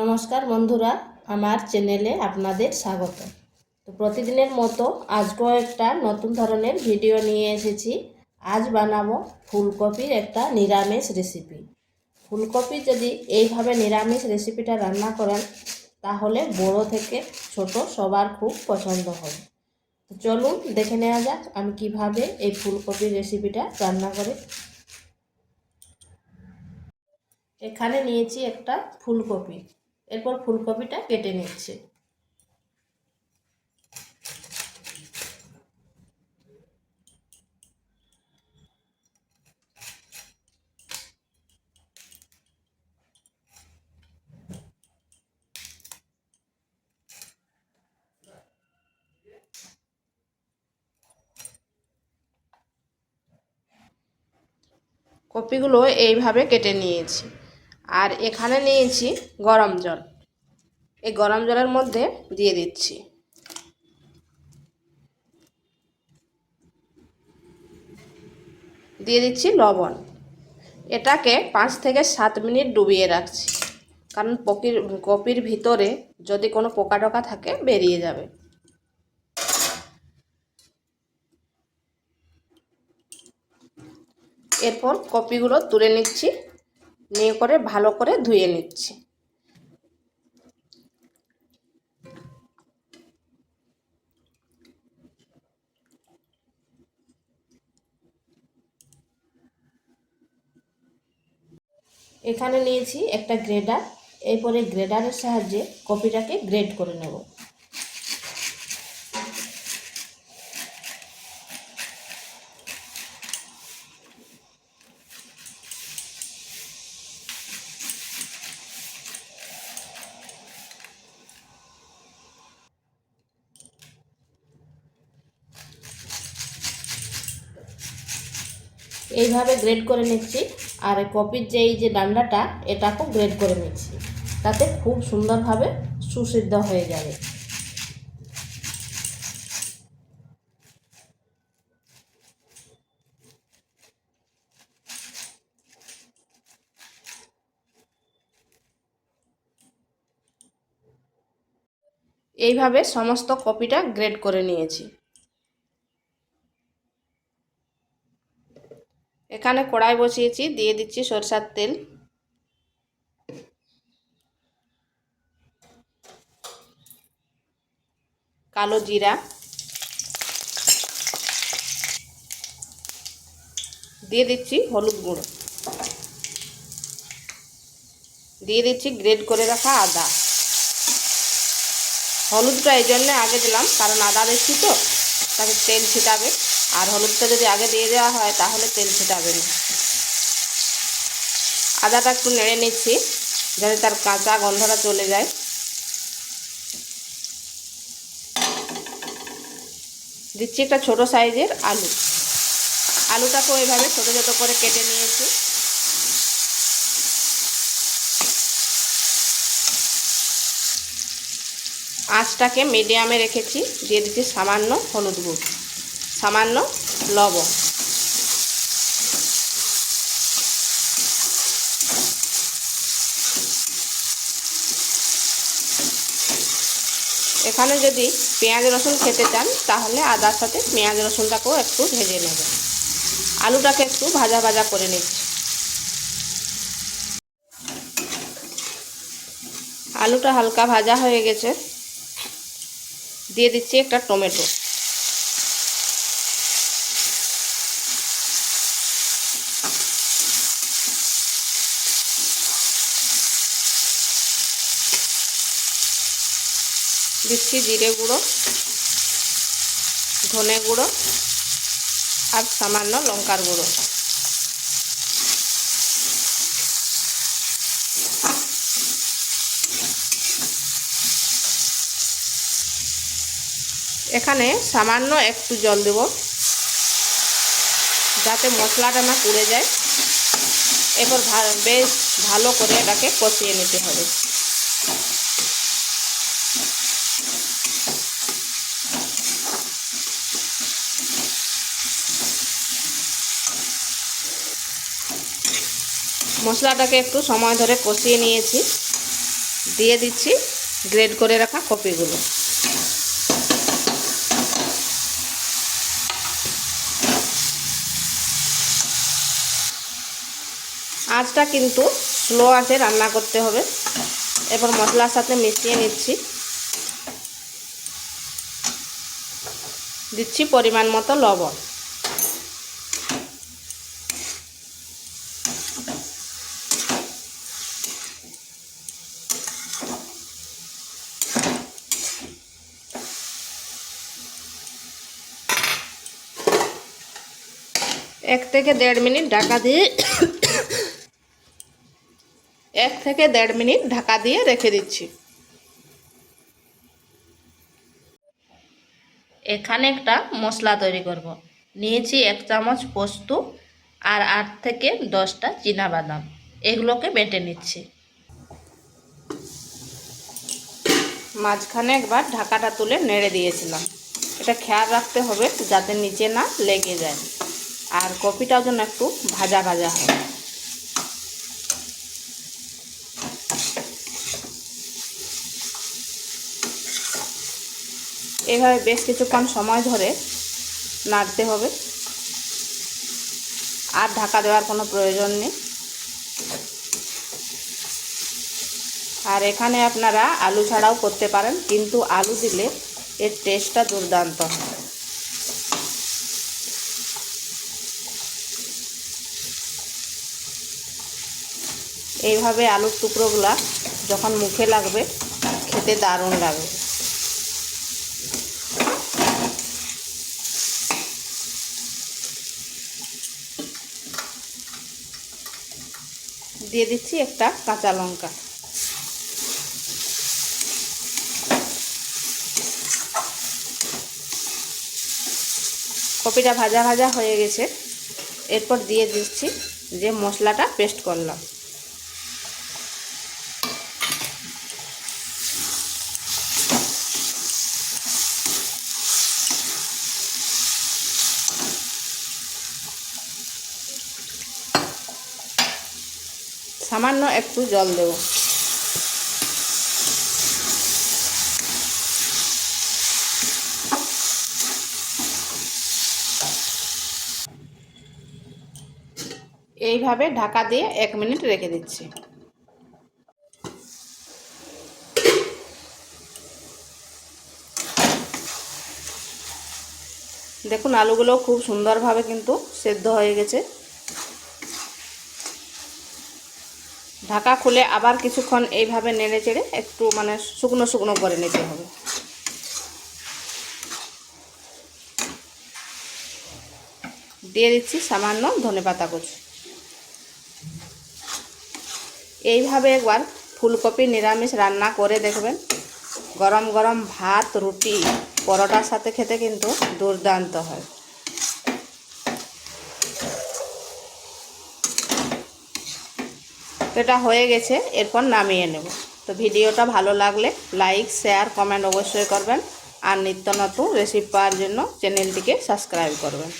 নমস্কার বন্ধুরা, আমার চ্যানেলে আপনাদের স্বাগত। তো প্রতিদিনের মতো আজকেও একটা নতুন ধরনের ভিডিও নিয়ে এসেছি। আজ বানাবো ফুলকপির একটা নিরামিষ রেসিপি ফুলকপি যদি এইভাবে নিরামিষ রেসিপিটা রান্না করেন, তাহলে বড় থেকে ছোট সবার খুব পছন্দ হবে তো চলুন দেখে নেওয়া যাক আমি কীভাবে এই ফুলকপির রেসিপিটা রান্না করি। এখানে নিয়েছি একটা ফুলকপি। এরপর ফুলকপিটা কেটে নিচ্ছি। কপিগুলো এইভাবে কেটে নিয়েছি। আর এখানে নিয়েছি গরম জল। এই গরম জলের মধ্যে দিয়ে দিচ্ছি। দিয়ে দিচ্ছি লবণ। এটাকে পাঁচ থেকে সাত মিনিট ডুবিয়ে রাখছি। কারণ পকির, কপির ভিতরে যদি কোনো পোকা টোকা থাকে বেরিয়ে যাবে। এরপর কপিগুলো তুলে নিচ্ছি। নিয়ে করে ভালো করে ধুয়ে নিচ্ছি। এখানে নিয়েছি একটা গ্রেডার, এরপরে গ্রেডারের সাহায্যে কপিটাকে গ্রেড করে নেব। এইভাবে গ্রেড করে নিচ্ছি। আর কপির যে এই যে ডান্ডাটা, এটাকেও গ্রেড করে নিচ্ছি। তাতে খুব সুন্দরভাবে সুসিদ্ধ হয়ে যাবে। এইভাবে সমস্ত কপিটা গ্রেড করে নিয়েছি। এখানে কড়াই বসিয়েছি, দিয়ে দিচ্ছি সরষার তেল। কালো জিরা। দিয়ে দিচ্ছি হলুদ গুঁড়ো। দিয়ে দিচ্ছি গ্রেড করে রাখা আদা। হলুদটা এই জন্যে আগে দিলাম, কারণ আদা দিচ্ছি তো, তাকে তেল ছিটাবে। আর হলুদটা যদি আগে দিয়ে দেওয়া হয়, তাহলে তেল ছিটাবে না। আদাটা একটু নেড়ে নিচ্ছি, যাতে তার কাঁচা গন্ধটা চলে যায়। দিচ্ছি একটা ছোট সাইজের আলু। আলুটাকেও এইভাবে ছোটো ছোটো করে কেটে নিয়েছি। আঁচটাকে মিডিয়ামে রেখেছি, দিয়ে দিচ্ছি সামান্য হলুদ গুঁড়ো। সামান্য লবণ। এখানে যদি পেঁয়াজ, রসুন খেতে চান, তাহলে আদার সাথে পেঁয়াজ, রসুনটাকেও একটু ভেজে নেবেন। আলুটাকে একটু ভাজা ভাজা করে নিচ্ছি। আলুটা হালকা ভাজা হয়ে গেছে। দিয়ে দিচ্ছি একটা টমেটো। দিচ্ছি জিরে গুঁড়ো, ধনে গুঁড়ো আর সামান্য লঙ্কার গুঁড়ো। এখানে সামান্য একটু জল দেব, যাতে মশলাটা না পুড়ে যায়। এরপর বেশ ভালো করে এটাকে কষিয়ে নিতে হবে। মশলাটাকে একটু সময় ধরে কষিয়ে নিয়েছি। দিয়ে দিচ্ছি গ্রেড করে রাখা কপিগুলো। আঁচটা কিন্তু স্লো আছে রান্না করতে হবে। এরপর মশলার সাথে মিশিয়ে নিচ্ছি। দিচ্ছি পরিমাণ মতো লবণ। এক থেকে দেড় মিনিট ঢাকা দিয়ে এক থেকে দেড় মিনিট ঢাকা দিয়ে রেখে দিচ্ছি। এখানে একটা মশলা তৈরি করব। নিয়েছি এক চামচ পোস্ত আর আট থেকে দশটা বাদাম এগুলোকে বেটে নিচ্ছি। মাঝখানে একবার ঢাকাটা তুলে নেড়ে দিয়েছিলাম। এটা খেয়াল রাখতে হবে যাতে নিচে না লেগে যায়। আর কপিটাও যেন একটু ভাজা ভাজা হয়। এভাবে বেশ কিছুক্ষণ সময় ধরে নাড়তে হবে। আর ঢাকা দেওয়ার কোনো প্রয়োজন নেই। আর এখানে আপনারা আলু ছাড়াও করতে পারেন, কিন্তু আলু দিলে এর টেস্টটা দুর্দান্ত হয়। এইভাবে আলুর টুকরোগুলা যখন মুখে লাগবে, খেতে দারুণ লাগবে। দিয়ে দিচ্ছি একটা কাঁচা লঙ্কা। কপিটা ভাজা ভাজা হয়ে গেছে। এরপর দিয়ে দিচ্ছি যে মশলাটা পেস্ট করলাম। সামান্য একটু জল দেব। এইভাবে ঢাকা দিয়ে এক মিনিট রেখে দিচ্ছি। দেখুন, আলুগুলো খুব সুন্দরভাবে কিন্তু সেদ্ধ হয়ে গেছে। ঢাকা খুলে আবার কিছুক্ষণ এইভাবে নেড়ে চেড়ে একটু মানে শুকনো শুকনো করে নিতে হবে। দিয়ে দিচ্ছি সামান্য ধনে পাতা কুচি। এইভাবে একবার ফুলকপি নিরামিষ রান্না করে দেখবেন। গরম গরম ভাত, রুটি, পরোটার সাথে খেতে কিন্তু দুর্দান্ত হয়। তো এটা হয়ে গেছে, এরপর নামিয়ে নেব। তো ভিডিওটা ভালো লাগলে লাইক শেয়ার কমেন্ট অবশ্যই করবেন। আর নিত্য নতুন রেসিপি পাওয়ার জন্য চ্যানেলটিকে সাবস্ক্রাইব করবেন।